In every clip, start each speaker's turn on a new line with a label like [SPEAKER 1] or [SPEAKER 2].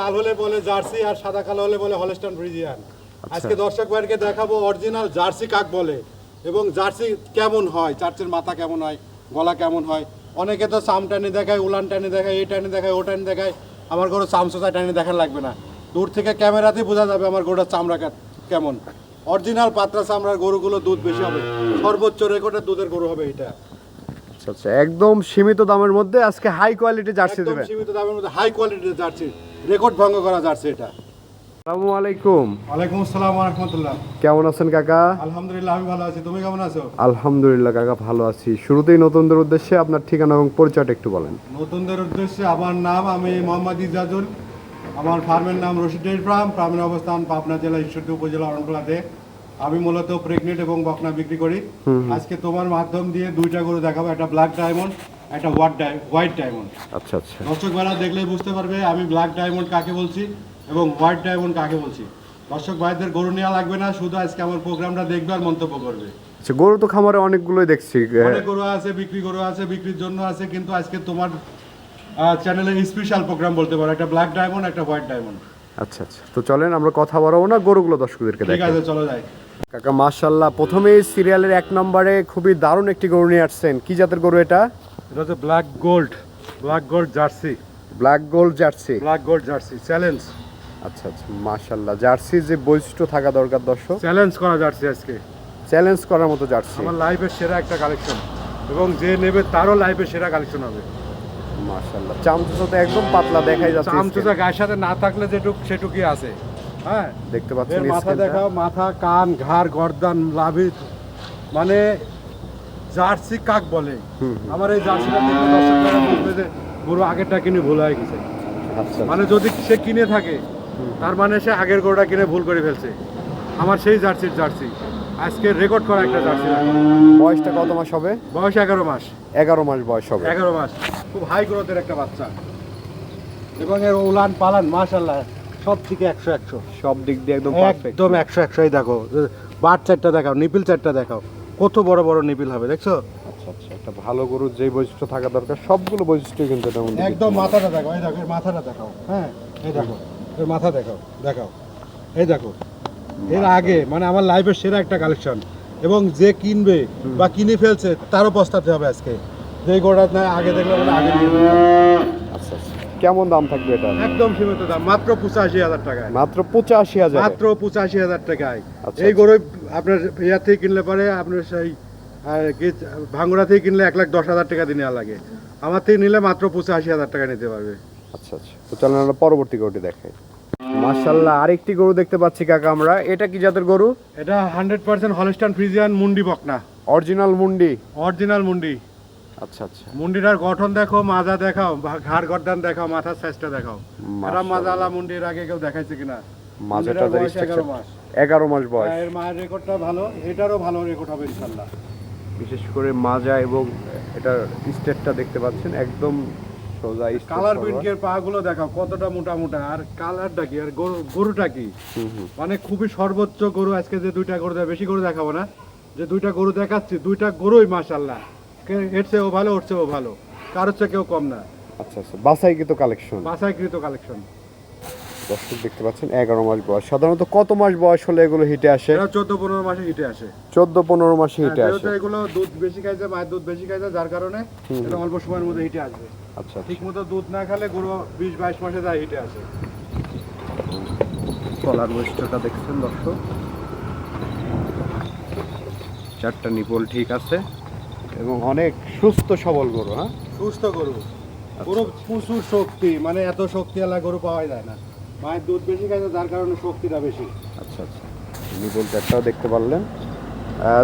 [SPEAKER 1] লাল হলে বলে জার্সি আর সাদা কালো হলে বলে হলস্টান ফ্রিজিয়ান।
[SPEAKER 2] আচ্ছা।
[SPEAKER 1] আজকে দর্শক ভাইকে দেখাবো অরিজিনাল জার্সি কাক বলে এবং জার্সি কেমন হয় চার্চের মাথা কেমন হয় গলা কেমন হয়। অনেকে তো সাম টানি দেখায় উলান টানি দেখায় এই টানি দেখায় ও টানি দেখায় আমার গরু চামচোচা টানি দেখার লাগবে না। দূর থেকে ক্যামেরাতেই বোঝা যাবে আমার গরুটার চামড়া কেমন। অরিজিনাল পাতলা চামড়ার গরুগুলো দুধ বেশি হবে। সর্বোচ্চ রেকর্ডের দুধের গরু হবে এটা।
[SPEAKER 2] আচ্ছা আচ্ছা একদম সীমিত দামের মধ্যে আজকে হাই কোয়ালিটি জার্সি
[SPEAKER 1] একদম
[SPEAKER 2] দেবেন
[SPEAKER 1] সীমিত দামের মধ্যে হাই কোয়ালিটির জার্সি রেকর্ড ভঙ্গ করা জার্সি এটা।
[SPEAKER 2] আসসালামু আলাইকুম।
[SPEAKER 1] ওয়ালাইকুম আসসালাম রহমতুল্লাহ।
[SPEAKER 2] কেমন আছেন কাকা?
[SPEAKER 1] আলহামদুলিল্লাহ আমি ভালো আছি। তুমি কেমন আছো?
[SPEAKER 2] আলহামদুলিল্লাহ কাকা ভালো আছি। শুরুতেই নতুনদের উদ্দেশ্যে আপনার ঠিকানা এবং পরিচয়টা একটু বলেন।
[SPEAKER 1] নতুনদের উদ্দেশ্যে আমার নাম আমি মোহাম্মদ ইজাজুল। আমার ফার্মের নাম রশিদ ডেয়ারি ফার্ম ফার্মের অবস্থান পাবনা জেলা ঈশ্বরদী উপজেলা অরণখোলাতে আমি মূলত প্রেগনেন্ট এবং বকনা বিক্রি করি। আজকে তোমার মাধ্যম দিয়ে দুইটা গরু দেখাবো একটা ব্ল্যাক ডায়মন্ড একটা হোয়াইট হোয়াইট ডায়মন্ড
[SPEAKER 2] আচ্ছা আচ্ছা।
[SPEAKER 1] দর্শক ভাইরা দেখলেই বুঝতে পারবে আমি ব্ল্যাক ডায়মন্ড কাকে বলছি এবং হোয়াইট ডায়মন্ড কাকে বলছি। দর্শক ভাইদের গরু নেওয়া লাগবে না শুধু আজকে আমার প্রোগ্রামটা দেখবে আর মন্তব্য করবে।
[SPEAKER 2] আচ্ছা গরু তো খামারে অনেকগুলোই দেখছি
[SPEAKER 1] অনেক গরু আছে বিক্রি গরু আছে বিক্রির জন্য আছে কিন্তু আজকে তোমার চ্যানেলে স্পেশাল প্রোগ্রাম বলতে পারো একটা ব্ল্যাক ডায়মন্ড একটা হোয়াইট ডায়মন্ড
[SPEAKER 2] আচ্ছা আচ্ছা। তো চলেন আমরা কথা বাড়াবো না গরুগুলো দর্শকদেরকে
[SPEAKER 1] ঠিক আছে চলো যাই।
[SPEAKER 2] কাকা মাশাল্লাহ প্রথমেই সিরিয়ালের এক নম্বরে খুবই দারুণ একটি গরু নিয়ে আসছেন। কি জাতের গরু এটা?
[SPEAKER 1] এটা হচ্ছে black gold black gold jersey
[SPEAKER 2] black gold jersey
[SPEAKER 1] black gold jersey challenge
[SPEAKER 2] আচ্ছা আচ্ছা মাশাল্লাহ জার্সি যে বৈশিষ্ট্য থাকা দরকার দর্শক।
[SPEAKER 1] চ্যালেঞ্জ করা জার্সি আজকে।
[SPEAKER 2] চ্যালেঞ্জ করার মতো জার্সি
[SPEAKER 1] আমার লাইফের সেরা একটা কালেকশন এবং যে নেবে তারও লাইফের সেরা কালেকশন হবে।
[SPEAKER 2] মাশাল্লাহ চামচা তো একদম পাতলা দেখাই যাচ্ছে
[SPEAKER 1] চামচুচা গায়ের সাথে না থাকলে যেটুক সেটুকুই আছে। হ্যাঁ।
[SPEAKER 2] দেখতে পাচ্ছেন
[SPEAKER 1] মাথা। দেখাও মাথা কান ঘাড় গর্দান লাভিত মানে জার্সি কাক বলে। আমার এই জার্সিটা দেখলে দর্শকরা বলবে যে গরু আগেরটা কিনে ভুল হয়ে গেছে।
[SPEAKER 2] আচ্ছা।
[SPEAKER 1] মানে যদি সে কিনে থাকে তার মানে সে আগের গরুটা কিনে ভুল করে ফেলছে। আমার সেই জার্সির জার্সি। আজকে রেকর্ড করা একটা জার্সি
[SPEAKER 2] বয়সটা কত মাস হবে?
[SPEAKER 1] বয়স এগারো মাস।
[SPEAKER 2] এগারো মাস বয়স হবে।
[SPEAKER 1] এগারো মাস। খুব হাই গ্রোথের একটা বাচ্চা। এবং এর উলান পালান মাশাল্লাহ সব থেকে একশো একশো।
[SPEAKER 2] সব দিক দিয়ে একদম
[SPEAKER 1] একদম একশো একশোই দেখো। বার চারটা দেখাও নিপিল চারটা দেখাও। কত বড় বড় নিপিল হবে দেখছ?
[SPEAKER 2] আচ্ছা আচ্ছা একটা ভালো গরুর যে বৈশিষ্ট্য থাকা দরকার সবগুলো বৈশিষ্ট্য কিন্তু
[SPEAKER 1] একদম মাথাটা দেখাও এই দেখো এর মাথাটা দেখাও হ্যাঁ? এই দেখো এর মাথা দেখাও দেখাও। এই দেখো এর আগে মানে আমার লাইফের সেরা একটা কালেকশন। এবং যে কিনবে বা কিনে ফেলছে তারও পস্তাতে হবে আজকে। যে গোড়া আগে দেখলে বলে আগে নিয়ে নিতে।
[SPEAKER 2] আচ্ছা আচ্ছা কেমন দাম থাকবে এটা?
[SPEAKER 1] একদম সীমিত দাম মাত্র পঁচাশি হাজার টাকায়।
[SPEAKER 2] মাত্র পঁচাশি হাজার?
[SPEAKER 1] মাত্র পঁচাশি হাজার টাকায়।
[SPEAKER 2] আচ্ছা,
[SPEAKER 1] এই
[SPEAKER 2] আচ্ছা।
[SPEAKER 1] গরু আপনার ইয়ার থেকে কিনলে পরে আপনার সেই আর কি ভাঙ্গুড়া থেকে কিনলে এক লাখ দশ হাজার টাকা দিয়ে নেওয়া লাগে। আমার থেকে নিলে মাত্র পঁচাশি হাজার টাকা নিতে পারবে।
[SPEAKER 2] আচ্ছা আচ্ছা। তো চলেন আমরা পরবর্তী গরুটি দেখাই। মাশাল্লাহ আরেকটি গরু দেখতে পাচ্ছি কাকা আমরা। এটা কি জাতের গরু?
[SPEAKER 1] এটা হান্ড্রেড পার্সেন্ট হলস্টান ফ্রিজিয়ান মুন্ডি বকনা।
[SPEAKER 2] অরিজিনাল মুন্ডি।
[SPEAKER 1] অরিজিনাল মুন্ডি।
[SPEAKER 2] আচ্ছা আচ্ছা।
[SPEAKER 1] মুন্ডিটার গঠন দেখো মাজা দেখাও ঘাড় গর্দান দেখাও মাথার সাইজটা দেখাও। এরা মাজালা মুন্ডির আগে কেউ দেখাইছে কিনা? বয়স এগারো মাস।
[SPEAKER 2] এগারো মাস বয়স।
[SPEAKER 1] হ্যাঁ, এর মায়ের রেকর্ডটা ভালো এটারও ভালো রেকর্ড হবে ইনশাল্লাহ
[SPEAKER 2] বিশেষ করে মাজা এবং এটার স্টেটটা দেখতে পাচ্ছেন একদম সোজা
[SPEAKER 1] কালার
[SPEAKER 2] forward।
[SPEAKER 1] প্রিন্টের পা গুলো দেখাও কতটা মোটা মোটা আর কালারটা কি আর গরুটা কি? মানে খুবই সর্বোচ্চ গরু আজকে যে দুইটা গরু বেশি গরু দেখাবো না যে দুইটা গরু দেখাচ্ছি দুইটা গরুই মাশাল্লাহ কে- এর চেয়েও ভালো ওর চেয়েও ভালো। কারোর চেয়ে কেউ কম না।
[SPEAKER 2] আচ্ছা আচ্ছা। বাসাই কিন্তু কালেকশন।
[SPEAKER 1] বাসাইকৃত কালেকশন।
[SPEAKER 2] দর্শক দেখতে পাচ্ছেন এগারো মাস বয়স। সাধারণত কত মাস বয়স হলে এগুলো হিটে আসে?
[SPEAKER 1] এরা চোদ্দ পনেরো মাসে হিটে আসে।
[SPEAKER 2] চোদ্দ পনেরো মাসে
[SPEAKER 1] হ্যাঁ,
[SPEAKER 2] হিটে আসে।
[SPEAKER 1] যেহেতু এগুলো দুধ বেশি খাইছে মায়ের দুধ বেশি খাইছে যার কারণে এটা অল্প সময়ের মধ্যে হিটে আসবে।
[SPEAKER 2] আচ্ছা
[SPEAKER 1] ঠিক মতো দুধ না খেলে গরু বিশ বাইশ মাসে যায় হিটে আসে।
[SPEAKER 2] কলার বৈশিষ্ট্যটা দেখছেন দর্শক? চারটা নিপল ঠিক আছে। এবং অনেক সুস্থ সবল গরু হ্যাঁ?
[SPEAKER 1] সুস্থ গরু। গরু প্রচুর শক্তি মানে এত শক্তি শক্তিওয়ালা গরু পাওয়া যায় না। মায়ের দুধ বেশি খাইছে যার কারণে শক্তিটা বেশি।
[SPEAKER 2] আচ্ছা আচ্ছা। নিপল চারটাও দেখতে পারলেন।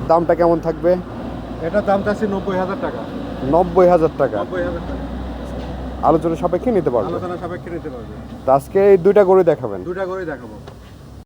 [SPEAKER 2] দামটা কেমন থাকবে?
[SPEAKER 1] এটার দাম চাচ্ছি নব্বই হাজার টাকা।
[SPEAKER 2] নব্বই হাজার টাকা।
[SPEAKER 1] নব্বই হাজার টাকা।
[SPEAKER 2] আলোচনা সাপেক্ষে নিতে পারবে?
[SPEAKER 1] আলোচনা সাপেক্ষে নিতে পারবে।
[SPEAKER 2] আজকে এই দুইটা গরু দেখাবেন।
[SPEAKER 1] দুটা করে দেখাবো।